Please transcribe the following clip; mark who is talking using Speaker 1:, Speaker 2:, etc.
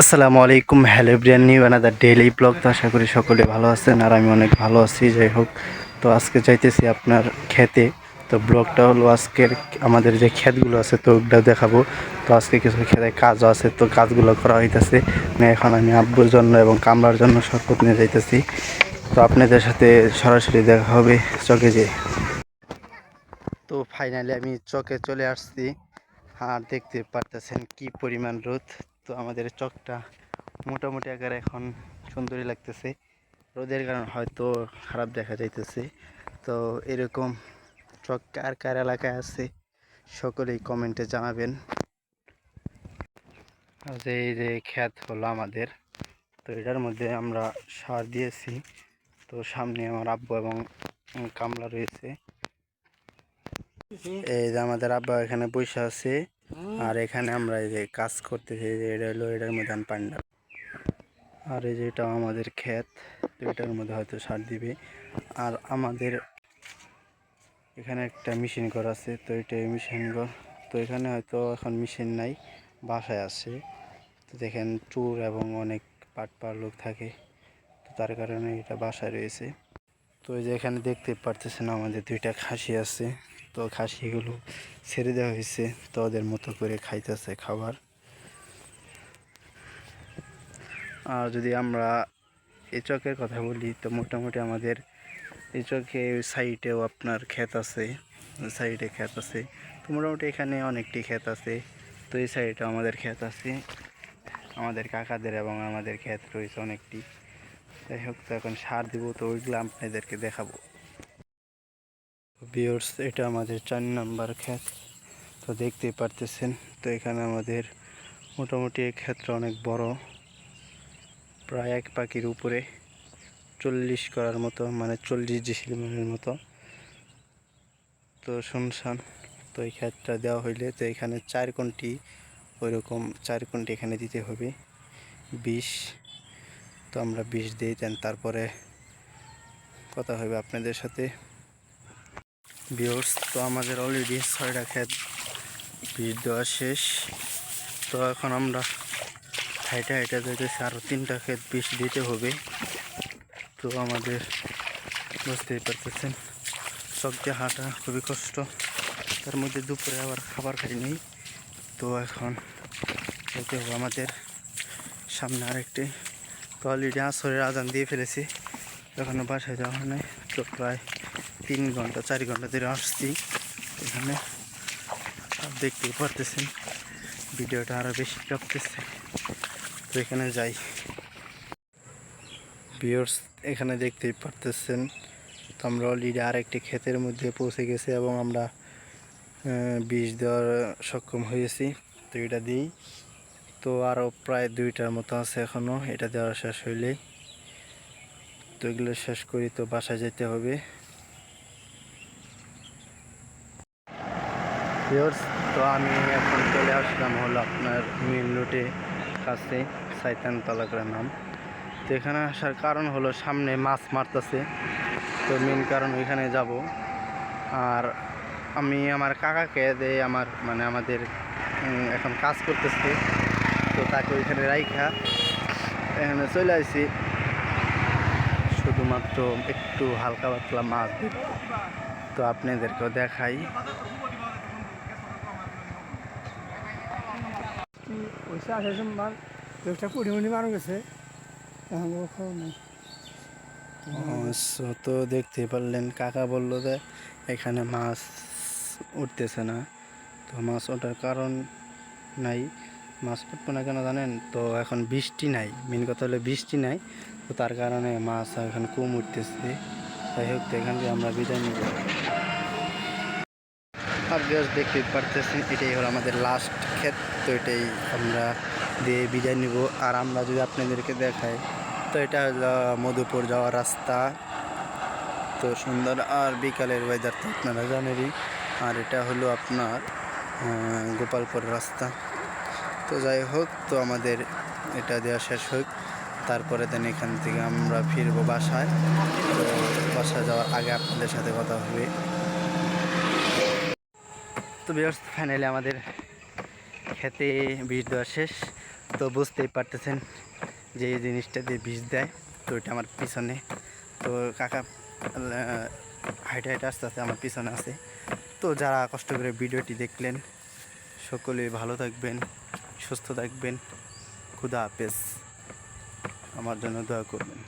Speaker 1: আসসালামু আলাইকুম, hello Brian new another daily blog. তো আশা করি সকলে ভালো আছেন আর আমি অনেক ভালো আছি, যাই হোক। তো আজকে চাইতেছি আপনার খেতে। তো ব্লগটা হলো আজকের আমাদের যে ক্ষেতগুলো আছে, তো ওগুলো দেখাবো। তো আজকে কিছু খেতে কাজও আছে, তো কাজগুলো করা হইতেছে। এখন আমি আব্বুর জন্য এবং কামলার জন্য শপথ নিয়ে যাইতেছি। তো আপনাদের সাথে সরাসরি দেখা হবে চকে যে তো ফাইনালি আমি চকে চলে আসছি। আর দেখতে পারতেছেন কি পরিমাণ রোদ। তো আমাদের চকটা মোটামুটি আকারে এখন সুন্দরই লাগতেছে। রোদের কারণে হয়তো খারাপ দেখা যাইতেছে। তো এরকম চক কার কার এলাকায় আছে, সকলেই কমেন্টে জানাবেন। যে এই যে খ্যাত হলো আমাদের, তো এটার মধ্যে আমরা সার দিয়েছি। তো সামনে আমার আব্বু এবং কামলা রয়েছে। এই যে আমাদের আব্বা এখানে বসে আছে। আর এখানে আমরা এই যে কাজ করতেছি যে এটা হলো এটার মধ্যে পান্ডা আর এই যেটা আমাদের ক্ষেত, তো এটার মধ্যে হয়তো সার দিবে। আর আমাদের এখানে একটা মেশিন ঘর আছে, তো এটা মেশিন ঘর। তো এখানে হয়তো এখন মেশিন নাই, বাসায় আছে। তো দেখেন চুর এবং অনেক পাট পার লোক থাকে, তো তার কারণে এটা বাসায় রয়েছে। তো এই যে এখানে দেখতে পারতেছেন আমাদের দুইটা খাসি আছে। তো খাসিগুলো ছেড়ে দেওয়া হয়েছে, তো ওদের মতো করে খাইতেছে খাবার। আর যদি আমরা এই চকের কথা বলি, তো মোটামুটি আমাদের এই চকে সাইডেও আপনার ক্ষেত আছে সাইডে ক্ষেত আছে, তো মোটামুটি এখানে অনেকটি ক্ষেত আছে, তো এই সাইডেও আমাদের ক্ষেত আছে। আমাদের কাকাদের এবং আমাদের ক্ষেত রয়েছে অনেকটি। যাই হোক, তো এখন সার দিব, তো ওইগুলো আপনাদেরকে দেখাবো। বিয়র্স এটা আমাদের চার নাম্বার ক্ষেত। তো দেখতেই পারতেছেন, তো এখানে আমাদের মোটামুটি এই ক্ষেত্র অনেক বড়। প্রায় এক পাখির উপরে চল্লিশ করার মতো মানে চল্লিশ ডিসিমিলের মতো। তো শুনশান তো এই ক্ষেতটা দেওয়া হইলে তো এখানে চার কোনটি, ওইরকম চার কোনটি এখানে দিতে হবে। বিষ তো আমরা বিষ দিই দেন, তারপরে কথা হবে আপনাদের সাথে। বিয়র্স তো আমাদের অলরেডি ছয়টা ক্ষেত বীজ দেওয়া শেষ। তো এখন আমরা হাইটা হাইটা যেতেছি আরও তিনটা ক্ষেত বিষ দিতে হবে। তো আমাদের বুঝতেই পারতেছেন, সব দিয়ে হাঁটা খুবই কষ্ট। তার মধ্যে দুপুরে আবার খাবার খাই নেই। তো এখন যেতে হবে আমাদের সামনে আরেকটি। তো অলরেডি আসরের আজান দিয়ে ফেলেছি এখনও বাসায় যাওয়া হয় নাই। তো প্রায় তিন ঘণ্টা, চারি ঘণ্টা ধরে আসছি। এখানে আর দেখতেই পারতেছেন, ভিডিওটা আরও বেশি কাঁপতেছে তো এখানে যাই। বিয়ার্স এখানে দেখতেই পারতেছেন তো আমরা অলরেডি আরেকটি ক্ষেতের মধ্যে পৌঁছে গেছি এবং আমরা বীজ দেওয়ার সক্ষম হয়েছি। তো এটা দিই। তো আরও প্রায় দুইটার মতো আছে এখনও এটা দেওয়া শেষ হইলেই। তো এগুলো শেষ করি, তো বাসায় যেতে হবে। ভিউয়ার্স তো আমি এখন চলে আসলাম হলো আপনার মেন রোডে, কাছে সাইতান তালাকার নাম। তো এখানে আসার কারণ হলো সামনে মাছ মারতেছে। তো মেন কারণ ওইখানে যাব। আর আমি আমার কাকাকে দেই আমার মানে আমাদের এখন কাজ করতেছে। তো তাকে ওইখানে রাইখা। এখানে চলে আসি শুধুমাত্র একটু হালকা পাতলা মাছ তো আপনাদেরকেও দেখাই।
Speaker 2: পয়সা গেছে।
Speaker 1: তো দেখতে পারলেন, কাকা বলল যে এখানে মাছ উঠতেছে না। তো মাছ ওঠার কারণ নাই। মাছ উঠবে না কেন জানেন? তো এখন বৃষ্টি নাই। মেন কথা হলো বৃষ্টি নাই। তো তার কারণে মাছ এখন কম উঠতেছে। যাই হোক, তো এখান থেকে আমরা বিদায় নিব। আর দেখতে পারতেছেন, এটাই হলো আমাদের লাস্ট ক্ষেত তো এটাই আমরা দিয়ে বিদায় নিব। আর আমরা যদি আপনাদেরকে দেখাই, তো এটা হলো মধুপুর যাওয়ার রাস্তা। তো সুন্দর আর বিকালের ওয়েদার তো আপনারা জানেনই। আর এটা হলো আপনার গোপালপুর রাস্তা। তো যাই হোক, তো আমাদের এটা দেওয়া শেষ হোক। তারপরে দেন এখান থেকে আমরা ফিরবো বাসায়। তো বাসায় যাওয়ার আগে আপনাদের সাথে কথা হবে। তো বিয়ার্স ফাইনালি আমাদের খেতে বিষ দেওয়া শেষ। তো বুঝতেই পারতেছেন যে এই জিনিসটা দিয়ে বিষ দেয়। তো এটা আমার পিছনে। তো কাকা হাইট হাইট আস্তে আস্তে আমার পিছনে আছে। তো যারা কষ্ট করে ভিডিওটি দেখলেন, সকলে ভালো থাকবেন, সুস্থ থাকবেন। খুদা হাফেজ। আমার জন্য দোয়া করবেন।